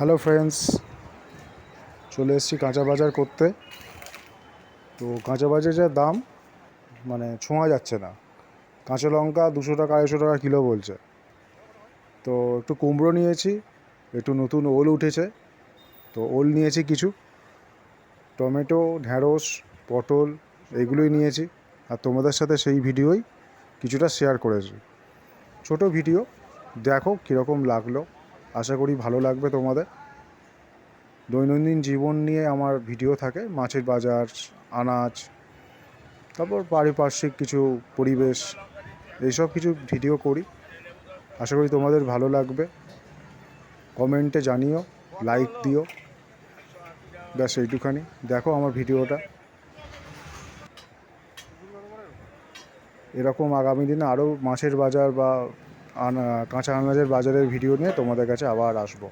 Hello friends চলে এসেছি কাঁচা বাজার করতে। তো কাঁচা বাজারের যা দাম মানে ছোঁয়া যাচ্ছে না। কাঁচা লঙ্কা দুশো টাকা, আড়াইশো টাকা কিলো বলছে। তো একটু কুমড়ো নিয়েছি, একটু নতুন ওল উঠেছে। তো ওল নিয়েছি কিছু। টমেটো, ঢ্যাঁড়স, পটল এগুলোই নিয়েছি। আর তোমাদের সাথে সেই ভিডিওই কিছুটা শেয়ার করেছি। ছোট ভিডিও, দেখো কীরকম লাগল। আশা করি ভালো লাগবে তোমাদের। দৈনন্দিন জীবন নিয়ে আমার ভিডিও থাকে, মাছের বাজার, আনাজ, তারপর পারিপার্শ্বিক কিছু পরিবেশ, এইসব কিছু ভিডিও করি। আশা করি তোমাদের ভালো লাগবে। কমেন্টে জানিও, লাইক দিও। ব্যাস, এইটুখানি। দেখো আমার ভিডিওটা। এরকম আগামী দিনে আরও মাছের বাজার বা কাঁচা আনাজের বাজারের ভিডিও নিয়ে তোমাদের কাছে আবার আসব।